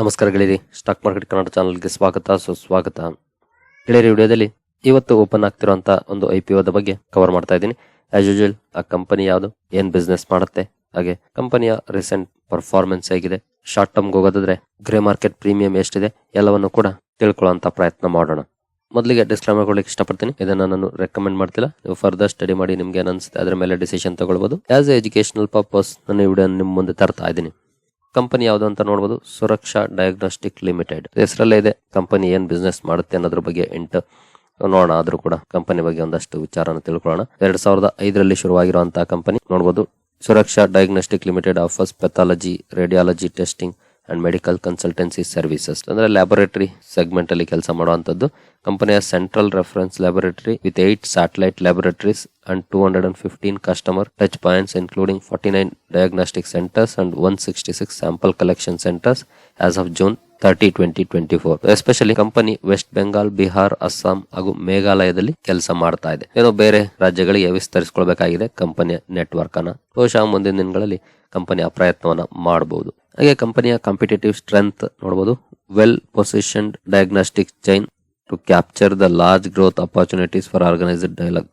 ನಮಸ್ಕಾರ ಗೆಳೆಯರಿ. Stock market Kannada ಚಾನಲ್ಗೆ ಸ್ವಾಗತ, ಸುಸ್ವಾಗತ. ಗೆಳೆಯರಿ, ವಿಡಿಯೋದಲ್ಲಿ ಇವತ್ತು ಓಪನ್ ಆಗ್ತಿರುವಂತ ಒಂದು ಐ ಪಿ ಬಗ್ಗೆ ಕವರ್ ಮಾಡ್ತಾ ಇದ್ದೀನಿ. ಆಸ್ ಯೂಶುವಲ್ ಆ ಕಂಪನಿ ಯಾವುದು, ಏನ್ ಬಿಸ್ನೆಸ್ ಮಾಡುತ್ತೆ, ಹಾಗೆ ಕಂಪನಿಯ ರೀಸೆಂಟ್ ಪರ್ಫಾರ್ಮೆನ್ಸ್ ಹೇಗಿದೆ ಶಾರ್ಟ್ ಟರ್ಮ್ ಹೋಗೋದಾದ್ರೆ ಗ್ರೇ ಮಾರ್ಕೆಟ್ ಪ್ರೀಮಿಯಂ ಎಷ್ಟಿದೆ, ಎಲ್ಲವನ್ನು ಕೂಡ ತಿಳ್ಕೊಳ್ಳುವಂತ ಪ್ರಯತ್ನ ಮಾಡೋಣ. ಮೊದಲಿಗೆ ಡಿಸ್ಕ್ಲೈಮರ್ ಕೊಡ್ಲಿಕ್ಕೆ ಇಷ್ಟಪಡ್ತೀನಿ. ಇದನ್ನ ನಾನು ರೆಕಮೆಂಡ್ ಮಾಡ್ತಿಲ್ಲ. ನೀವು ಫರ್ದರ್ ಸ್ಟಡಿ ಮಾಡಿ ನಿಮ್ಗೆ ಅನ್ಸುತ್ತೆ, ಅದ್ರ ಮೇಲೆ ಡಿಸಿಷನ್ ತಗೊಳ್ಬಹುದು ಆಸ್ ಎ ಎಜುಕೇಶನಲ್ ಪರ್ಪಸ್ ನಾನು ವಿಡಿಯೋ ನಿಮ್ಮ ಮುಂದೆ ತರ್ತಾ ಇದ್ದೀನಿ. ಕಂಪನಿ ಯಾವುದು ಅಂತ ನೋಡಬಹುದು ಸುರಕ್ಷಾ ಡಯಾಗ್ನೋಸ್ಟಿಕ್ ಲಿಮಿಟೆಡ್. ಹೆಸರಲ್ಲೇ ಇದೆ. ಕಂಪನಿ ಏನ್ ಬಿಸ್ನೆಸ್ ಮಾಡುತ್ತೆ ಅನ್ನೋದ್ರ ಬಗ್ಗೆ ಎಂಟು ನೋಡೋಣ. ಆದ್ರೂ ಕೂಡ ಕಂಪನಿ ಬಗ್ಗೆ ಒಂದಷ್ಟು ವಿಚಾರನ ತಿಳ್ಕೊಳ್ಳೋಣ. ಎರಡ್ ಸಾವಿರದ ಐದರಲ್ಲಿ ಶುರುವಾಗಿರುವಂತಹ ಕಂಪನಿ ನೋಡಬಹುದು Suraksha diagnostic limited offers pathology radiology testing and medical consultancy services ಅಂದ್ರೆ ಲ್ಯಾಬೊರೇಟರಿ ಸೆಗ್ಮೆಂಟ್ ಅಲ್ಲಿ ಕೆಲಸ ಮಾಡುವಂತದ್ದು ಕಂಪನಿಯ central reference laboratory with eight satellite laboratories and two hundred and fifteen customer touch points including forty nine diagnostic centres and one sixty six sample collection centres as of June thirty twenty twenty four especially company West Bengal Bihar Assam ಹಾಗೂ ಮೇಘಾಲಯದಲ್ಲಿ ಕೆಲಸ ಮಾಡ್ತಾ ಇದೆ. ಏನೋ ಬೇರೆ ರಾಜ್ಯಗಳಿಗೆ ವಿಸ್ತರಿಸಿಕೊಳ್ಬೇಕಾಗಿದೆ ಕಂಪನಿಯ network ಅನ್ನ. ಬಹುಶಃ ಮುಂದಿನ ದಿನಗಳಲ್ಲಿ ಕಂಪನಿಯ ಪ್ರಯತ್ನವನ್ನ ಮಾಡಬಹುದು ಹಾಗೆ ಕಂಪನಿಯ ಕಾಂಪಿಟೇಟಿವ್ ಸ್ಟ್ರೆಂತ್ ನೋಡಬಹುದು well positioned diagnostic chain to capture the large growth opportunities for organised dialogue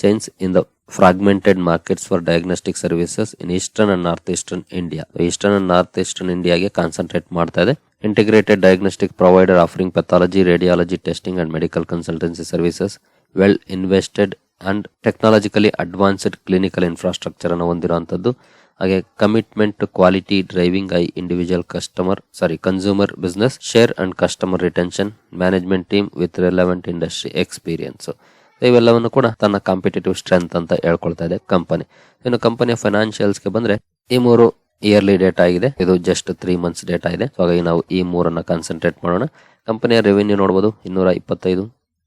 chains in in the markets for diagnostic services in eastern and north eastern India eastern and north eastern ಇಂಡಿಯಾಗೆ concentrate ಮಾಡ್ತಾ ಇದೆ. Integrated diagnostic provider offering pathology radiology testing and medical consultancy services well invested and technologically advanced clinical infrastructure ಅನ್ನು ಹೊಂದಿರುವಂತದ್ದು ಹಾಗೆ commitment quality driving I individual customer sorry consumer business share and customer retention management team with relevant industry experience ಇವೆಲ್ಲವನ್ನು ಕೂಡ ತನ್ನ competitive strength ಅಂತ ಹೇಳ್ಕೊಳ್ತಾ ಇದೆ company ಇನ್ನು ಕಂಪನಿಯ ಫೈನಾನ್ಷಿಯಲ್ಸ್ಗೆ ಬಂದ್ರೆ ಈ ಮೂರು ಇಯರ್ಲಿ ಡೇಟಾ ಆಗಿದೆ. ಇದು ಜಸ್ಟ್ ತ್ರೀ ಮಂತ್ಸ್ ಡೇಟಾ ಇದೆ. ಹಾಗಾಗಿ ನಾವು ಈ ಮೂರನ್ನ ಕಾನ್ಸಂಟ್ರೇಟ್ ಮಾಡೋಣ. ಕಂಪನಿಯ ರೆವಿನ್ಯೂ ನೋಡಬಹುದು ಇನ್ನೂರ ಇಪ್ಪತ್ತೈದು,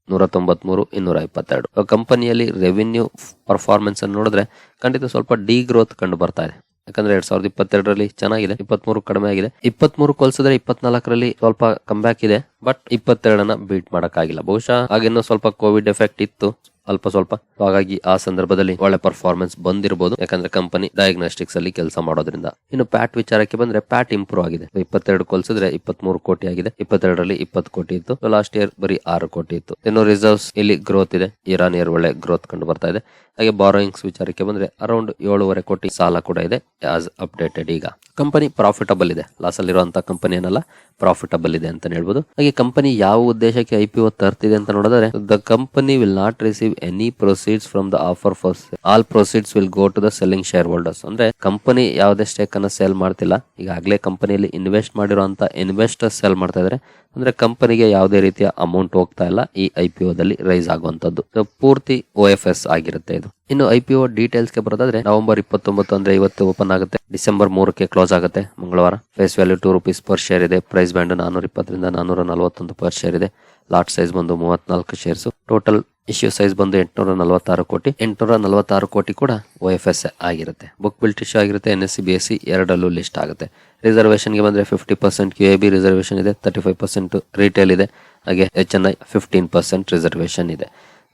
ನೂರ ತೊಂಬತ್ಮೂರು, ಇನ್ನೂರ ಇಪ್ಪತ್ತೆರಡು. ಕಂಪನಿಯಲ್ಲಿ ರೆವಿನ್ಯೂ ಪರ್ಫಾರ್ಮೆನ್ಸ್ ಅನ್ನು ನೋಡಿದ್ರೆ ಖಂಡಿತ ಸ್ವಲ್ಪ ಡಿ ಗ್ರೋತ್ ಕಂಡು ಬರ್ತಾ ಇದೆ. ಯಾಕಂದ್ರೆ ಎರಡ್ ಸಾವಿರದ ಇಪ್ಪತ್ತೆರಡರಲ್ಲಿ ಚೆನ್ನಾಗಿದೆ, ಇಪ್ಪತ್ಮೂರು ಕಡಿಮೆ ಆಗಿದೆ. ಇಪ್ಪತ್ಮೂರು ಕೊಲ್ಸಿದ್ರೆ ಇಪ್ಪತ್ನಾಲ್ಕರಲ್ಲಿ ಸ್ವಲ್ಪ ಕಮ್ಬ್ಯಾಕ್ ಇದೆ ಬಟ್ ಇಪ್ಪತ್ತೆರಡನ್ನ ಬೀಟ್ ಮಾಡಕ್ಕಾಗಿಲ್ಲ. ಬಹುಶಃ ಆಗಿನ್ನೂ ಸ್ವಲ್ಪ ಕೋವಿಡ್ ಎಫೆಕ್ಟ್ ಇತ್ತು. ಅಲ್ಪ ಸ್ವಲ್ಪ. ಹಾಗಾಗಿ ಆ ಸಂದರ್ಭದಲ್ಲಿ ಒಳ್ಳೆ ಪರ್ಫಾರ್ಮೆನ್ಸ್ ಬಂದಿರಬಹುದು ಯಾಕಂದ್ರೆ ಕಂಪನಿ ಡಯಾಗ್ನೋಸ್ಟಿಕ್ಸ್ ಅಲ್ಲಿ ಕೆಲಸ ಮಾಡೋದ್ರಿಂದ. ಇನ್ನು ಪ್ಯಾಟ್ ವಿಚಾರಕ್ಕೆ ಬಂದ್ರೆ ಪ್ಯಾಟ್ ಇಂಪ್ರೂವ್ ಆಗಿದೆ. ಇಪ್ಪತ್ತೆರಡು ಕೊಲ್ಸಿದ್ರೆ ಇಪ್ಪತ್ಮೂರು ಕೋಟಿ ಆಗಿದೆ. ಇಪ್ಪತ್ತೆರಡರಲ್ಲಿ ಇಪ್ಪತ್ತು ಕೋಟಿ ಇತ್ತು. ಲಾಸ್ಟ್ ಇಯರ್ ಬರೀ ಆರು ಕೋಟಿ ಇತ್ತು. ಇನ್ನು ರಿಸರ್ವ್ಸ್ ಇಲ್ಲಿ ಗ್ರೋತ್ ಇದೆ. ಇರಾನ್ ಇಯರ್ ಒಳ್ಳೆ ಗ್ರೋತ್ ಕಂಡು ಬರ್ತಾ ಇದೆ. ಹಾಗೆ ಬಾರೋಯಿಂಗ್ಸ್ ವಿಚಾರಕ್ಕೆ ಬಂದ್ರೆ ಅರೌಂಡ್ ಏಳುವರೆ ಕೋಟಿ ಸಾಲ ಕೂಡ ಇದೆ ಆಸ್ ಅಪ್ಡೇಟೆಡ್ ಈಗ. ಕಂಪನಿ ಪ್ರಾಫಿಟಬಲ್ ಇದೆ. ಲಾಸ್ ಅಲ್ಲಿ ಇರುವಂತಹ ಕಂಪನಿ ಏನಲ್ಲ ಪ್ರಾಫಿಟಬಲ್ ಇದೆ ಅಂತ ಹೇಳ್ಬೋದು. ಹಾಗೆ ಕಂಪನಿ ಯಾವ ಉದ್ದೇಶಕ್ಕೆ ಐ ಪಿ ಒ ತರ್ತಿದೆ ಅಂತ ನೋಡಿದ್ರೆ the company will not receive any proceeds from the offer for all proceeds will go to the selling shareholders ಅಂದ್ರೆ ಕಂಪನಿ ಯಾವುದೇ ಸ್ಟೇಕ್ ಅನ್ನ ಸೇಲ್ ಮಾಡ್ತಿಲ್ಲ. ಈಗಾಗಲೇ ಕಂಪನಿಯಲ್ಲಿ ಇನ್ವೆಸ್ಟ್ ಮಾಡಿರುವಂತ ಇನ್ವೆಸ್ಟರ್ಸ್ ಸೇಲ್ ಮಾಡ್ತಾ ಇದ್ರೆ. ಅಂದ್ರೆ ಕಂಪನಿಗೆ ಯಾವುದೇ ರೀತಿಯ ಅಮೌಂಟ್ ಹೋಗ್ತಾ ಇಲ್ಲ. ಈ ಐ ಪಿ ರೈಸ್ ಆಗುವಂತದ್ದು ಪೂರ್ತಿ ಒ ಎಫ್ ಎಸ್ ಆಗಿರುತ್ತೆ ಇದು. ಇನ್ನು ಐ ಪಿ ಡೀಟೇಲ್ಸ್ಗೆ ಬರೋದಾದ್ರೆ ನವೆಂಬರ್ ಇಪ್ಪತ್ತೊಂಬತ್ತು ಅಂದ್ರೆ ಇವತ್ತು ಓಪನ್ ಆಗುತ್ತೆ. ಡಿಸೆಂಬರ್ ಮೂರಕ್ಕೆ ಕ್ಲೋಸ್ ಆಗುತ್ತೆ ಮಂಗಳವಾರ. Face value two rupees per share ಇದೆ. ಪ್ರೈಸ್ ಬ್ಯಾಂಡ್ ನಾನೂರ ಇಪ್ಪತ್ತರಿಂದ ನಾನೂರ ನಲವತ್ತೊಂದು ಪರ್ ಶೇರ್ ಇದೆ. ಲಾಟ್ ಸೈಜ್ ಬಂದು ಮೂವತ್ನಾಲ್ಕು ಶೇರ್ಸ್ ಟೋಟಲ್ ಇಶ್ಯೂ ಸೈಜ್ ಬಂದು ಎಂಟುನೂರ ನಲವತ್ತಾರು ಕೋಟಿ. ಎಂಟುನೂರ ನಲವತ್ತಾರು ಕೋಟಿ ಕೂಡ ಒ ಎಫ್ ಎಸ್ ಆಗಿರುತ್ತೆ. ಬುಕ್ ಬಿಲ್ಟ್ ಇಶ್ಯೂ ಆಗಿರುತ್ತೆ N S C B S C ಎರಡಲ್ಲೂ list ಆಗುತ್ತೆ. ರಿಸರ್ವೇಷನ್ಗೆ ಬಂದರೆ fifty percent Q A B reservation ಇದೆ ತರ್ಟಿ ಫೈವ್ ಪರ್ಸೆಂಟ್ ರಿಟೇಲ್ ಇದೆ. ಹಾಗೆ H N I fifteen percent reservation ಇದೆ.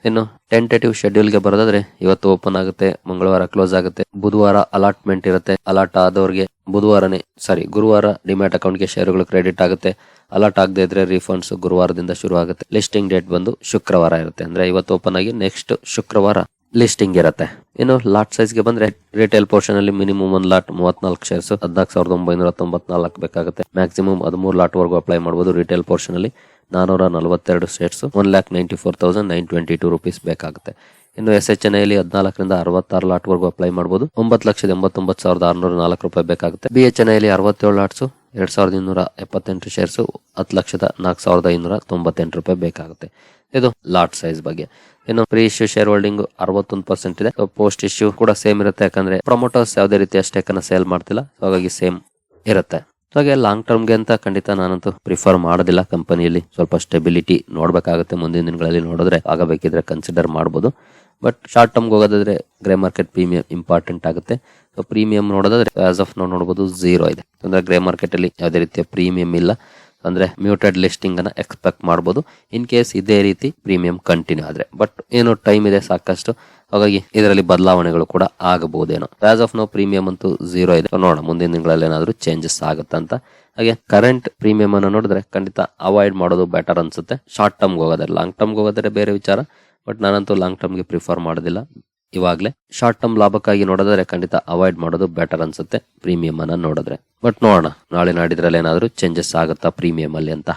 ಇನ್ನು ಟೆಂಟೇಟಿವ್ ಶೆಡ್ಯೂಲ್ಗೆ ಬರೋದಾದ್ರೆ ಇವತ್ತು ಓಪನ್ ಆಗುತ್ತೆ, ಮಂಗಳವಾರ ಕ್ಲೋಸ್ ಆಗುತ್ತೆ, ಬುಧವಾರ ಅಲಾಟ್ಮೆಂಟ್ ಇರುತ್ತೆ ಅಲಾಟ್ ಆದವ್ರಿಗೆ ಬುಧವಾರನೇ ಸಾರಿ ಗುರುವಾರ ಡಿಮ್ಯಾಟ್ ಅಕೌಂಟ್ಗೆ ಶೇರುಗಳು ಕ್ರೆಡಿಟ್ ಆಗುತ್ತೆ ಅಲಾಟ್ ಆಗದೆ ಇದ್ರೆ ರಿಫಂಡ್ಸ್ ಗುರುವಾರದಿಂದ ಶುರು ಆಗುತ್ತೆ. ಲಿಸ್ಟಿಂಗ್ ಡೇಟ್ ಬಂದು ಶುಕ್ರವಾರ ಇರುತ್ತೆ, ಅಂದ್ರೆ ಇವತ್ತು ಓಪನ್ ಆಗಿ ನೆಕ್ಸ್ಟ್ ಶುಕ್ರವಾರ ಲಿಸ್ಟಿಂಗ್ ಇರುತ್ತೆ. ಇನ್ನು ಲಾಟ್ ಸೈಜ್ಗೆ ಬಂದ್ರೆ ರಿಟೇಲ್ ಪೋರ್ಷನ್ ಅಲ್ಲಿ ಮಿನಿಮಮ್ ಒಂದ್ ಲಾಟ್ ಮೂವತ್ನಾಲ್ಕು ಶೇರ್ಸ್ ಹದಿನಾಲ್ಕು ಸಾವಿರದ ಒಂಬೈನೂರ ತೊಂಬತ್ನಾಲ್ಕು ಬೇಕಾಗುತ್ತೆ. ಮ್ಯಾಕ್ಸಿಮಮ್ ಹದಿಮೂರು ಲಾಟ್ ವರೆಗೂ ಅಪ್ಲೈ ಮಾಡಬಹುದು ರಿಟೇಲ್ ಪೋರ್ಷನ್ ಅಲ್ಲಿ. ನಾನೂರ ನಲವತ್ತೆರಡು shares one lakh ninety four thousand nine twenty two rupees ಬೇಕಾಗುತ್ತೆ. ಇನ್ನು ಎಸ್ ಎಚ್ ಎನ್ ಐಲಿ ಹದಿನಾಲ್ಕರಿಂದ ಅರವತ್ತಾರು ಲಾಟ್ ವರೆಗೂ ಅಪ್ಲೈ ಮಾಡಬಹುದು ಒಂಬತ್ತು ಲಕ್ಷದ ಎಂಬತ್ತೊಂಬತ್ತು ಸಾವಿರದ ಆರುನೂರ ನಾಲ್ಕು ರೂಪಾಯಿ ಬೇಕಾಗುತ್ತೆ. ಬಿ ಎಚ್ ಎನ್ ಐಲಿ ಅರವತ್ತೇಳು ಲಾಟ್ಸು, ಎರಡು ಸಾವಿರದ ಇನ್ನೂರ ಎಪ್ಪತ್ತೆಂಟು ಶೇರ್ಸು ಹತ್ತು ಲಕ್ಷದ ನಾಲ್ಕು ಸಾವಿರದ ಐನೂರ ತೊಂಬತ್ತೆಂಟು ರೂಪಾಯಿ ಬೇಕಾಗುತ್ತೆ. ಇದು ಲಾಟ್ ಸೈಜ್ ಬಗ್ಗೆ. ಇನ್ನು ಪ್ರೀ ಇಶ್ಯೂ ಶೇರ್ ಹೋಲ್ಡಿಂಗ್ ಅರವತ್ತೊಂದು ಪರ್ಸೆಂಟ್ ಇದೆ. ಪೋಸ್ಟ್ ಇಶ್ಯೂ ಕೂಡ ಸೇಮ್ ಇರುತ್ತೆ. ಯಾಕಂದ್ರೆ ಪ್ರೊಮೋಟರ್ಸ್ ಯಾವುದೇ ರೀತಿಯ ಸ್ಟೇಕ್ ಸೇಲ್ ಮಾಡ್ತಿಲ್ಲ. ಹಾಗಾಗಿ ಸೇಮ್ ಇರುತ್ತೆ. ಹಾಗೆ ಲಾಂಗ್ ಟರ್ಮ್ಗೆ ಅಂತ ಖಂಡಿತ ನಾನಂತೂ ಪ್ರಿಫರ್ ಮಾಡೋದಿಲ್ಲ ಕಂಪನಿಯಲ್ಲಿ ಸ್ವಲ್ಪ ಸ್ಟೆಬಿಲಿಟಿ ನೋಡ್ಬೇಕಾಗುತ್ತೆ ಮುಂದಿನ ದಿನಗಳಲ್ಲಿ ನೋಡಿದ್ರೆ ಆಗಬೇಕಿದ್ರೆ ಕನ್ಸಿಡರ್ ಮಾಡ್ಬೋದು. ಬಟ್ ಶಾರ್ಟ್ ಟರ್ಮ್ಗೆ ಹೋಗೋದಾದ್ರೆ ಗ್ರೇ ಮಾರ್ಕೆಟ್ ಪ್ರೀಮಿಯಂ ಇಂಪಾರ್ಟೆಂಟ್ ಆಗುತ್ತೆ. ಸೊ ಪ್ರೀಮಿಯಂ ನೋಡೋದಾದ್ರೆ ಆಸ್ ಆಫ್ ನಾವು ನೋಡಬಹುದು ಝೀರೋ ಇದೆ. ಅಂದ್ರೆ ಗ್ರೇ ಮಾರ್ಕೆಟ್ ಅಲ್ಲಿ ಯಾವುದೇ ರೀತಿಯ ಪ್ರೀಮಿಯಂ ಇಲ್ಲ. ಅಂದ್ರೆ ಮ್ಯೂಟೆಡ್ ಲಿಸ್ಟಿಂಗ್ ಅನ್ನ ಎಕ್ಸ್ಪೆಕ್ಟ್ ಮಾಡಬಹುದು ಇನ್ ಕೇಸ್ ಇದೇ ರೀತಿ ಪ್ರೀಮಿಯಂ ಕಂಟಿನ್ಯೂ ಆದ್ರೆ. ಬಟ್ ಏನು ಟೈಮ್ ಇದೆ ಸಾಕಷ್ಟು. ಹಾಗಾಗಿ ಇದರಲ್ಲಿ ಬದಲಾವಣೆಗಳು ಕೂಡ ಆಗಬಹುದೇನೋ. ಆಸ್ ಆಫ್ ನೋ ಪ್ರೀಮಿಯಂ ಅಂತೂ ಝೀರೋ ಇದೆ. ನೋಡೋಣ, ಮುಂದಿನ ತಿಂಗಳಲ್ಲಿ ಏನಾದರೂ ಚೇಂಜಸ್ ಆಗುತ್ತಂತ. ಹಾಗೆ ಕರೆಂಟ್ ಪ್ರೀಮಿಯಂ ಅನ್ನು ನೋಡಿದ್ರೆ ಖಂಡಿತ ಅವಾಯ್ಡ್ ಮಾಡೋದು ಬೆಟರ್ ಅನ್ಸುತ್ತೆ. ಶಾರ್ಟ್ ಟರ್ಮ್ ಹೋಗೋದ್ರೆ ಲಾಂಗ್ ಟರ್ಮ್ ಹೋಗೋದ್ರೆ ಬೇರೆ ವಿಚಾರ. ಬಟ್ ನಾನಂತೂ ಲಾಂಗ್ ಟರ್ಮ್ಗೆ ಪ್ರಿಫರ್ ಮಾಡೋದಿಲ್ಲ. ಇವಾಗಲೇ ಶಾರ್ಟ್ ಟರ್ಮ್ ಲಾಭಕ್ಕಾಗಿ ನೋಡಿದ್ರೆ ಖಂಡಿತ ಅವಾಯ್ಡ್ ಮಾಡೋದು ಬೆಟರ್ ಅನ್ಸುತ್ತೆ ಪ್ರೀಮಿಯಂ ಅನ್ನ ನೋಡಿದ್ರೆ. ಬಟ್ ನೋಡೋಣ, ನಾಳೆ ನಾಡಿದ್ರಲ್ಲಿ ಏನಾದರೂ ಚೇಂಜಸ್ ಆಗುತ್ತಾ ಪ್ರೀಮಿಯಂ ಅಲ್ಲಿ ಅಂತ.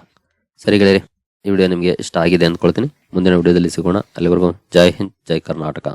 ಸರಿ ಗೆಳೆಯರಿ, ಈ ವಿಡಿಯೋ ನಿಮಗೆ ಇಷ್ಟ ಆಗಿದೆ ಅಂದ್ಕೊಳ್ತೀನಿ. ಮುಂದಿನ ವಿಡಿಯೋದಲ್ಲಿ ಸಿಗೋಣ. ಅಲ್ಲಿವರೆಗೂ ಜೈ ಹಿಂದ್, ಜೈ ಕರ್ನಾಟಕ.